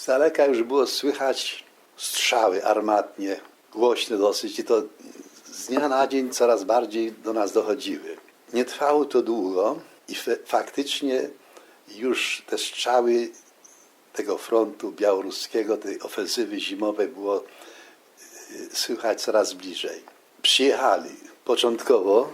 Z daleka już było słychać strzały armatnie, głośne dosyć i to z dnia na dzień coraz bardziej do nas dochodziły. Nie trwało to długo i faktycznie już te strzały tego frontu białoruskiego, tej ofensywy zimowej było y, słychać coraz bliżej. Przyjechali początkowo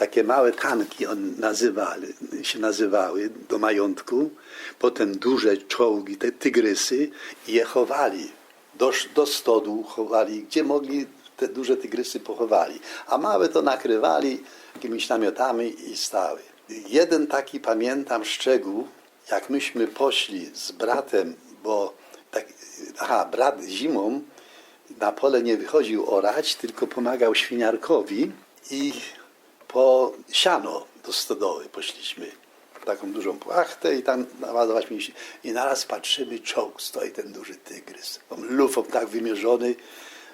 takie małe tanki on nazywali, się nazywały do majątku, potem duże czołgi, te tygrysy i je chowali. Do, do stodół chowali, gdzie mogli te duże tygrysy pochowali, a małe to nakrywali jakimiś namiotami i stały. Jeden taki pamiętam szczegół, jak myśmy poszli z bratem, bo tak, aha, brat zimą na pole nie wychodził orać, tylko pomagał świniarkowi i po siano do stodoły poszliśmy. Taką dużą płachtę i tam naładować mieliśmy. I naraz patrzymy, czołg stoi, ten duży tygrys. Mam lufą tak wymierzony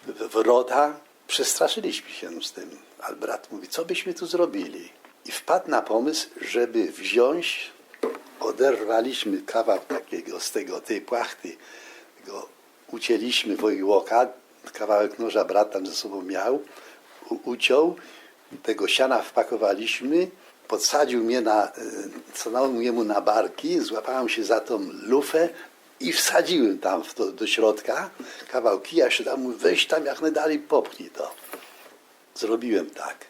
w wrota. Przestraszyliśmy się z tym. Ale brat mówi, co byśmy tu zrobili? I wpadł na pomysł, żeby wziąć, oderwaliśmy kawał takiego z tego, tej płachty, go ucięliśmy wojłoka, kawałek noża brat tam ze sobą miał, uciął, tego siana wpakowaliśmy, podsadził mnie na, stanąłem jemu na barki, złapałem się za tą lufę i wsadziłem tam w to, do środka kawał kija, się tam mówi, weź tam jak najdalej popchnij to. Zrobiłem tak.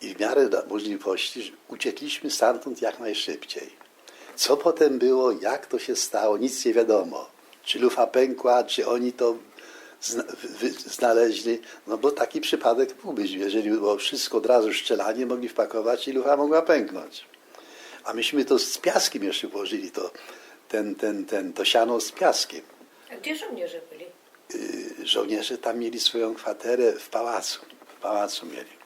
I w miarę możliwości uciekliśmy stamtąd jak najszybciej. Co potem było, jak to się stało, nic nie wiadomo. Czy lufa pękła, czy oni to znaleźli. No bo taki przypadek mógł być. Jeżeli było wszystko od razu szczelanie, mogli wpakować i lufa mogła pęknąć. A myśmy to z piaskiem jeszcze włożyli, to, ten, ten, ten, to siano z piaskiem. A gdzie żołnierze byli? Y, Żołnierze tam mieli swoją kwaterę w pałacu. W pałacu mieli.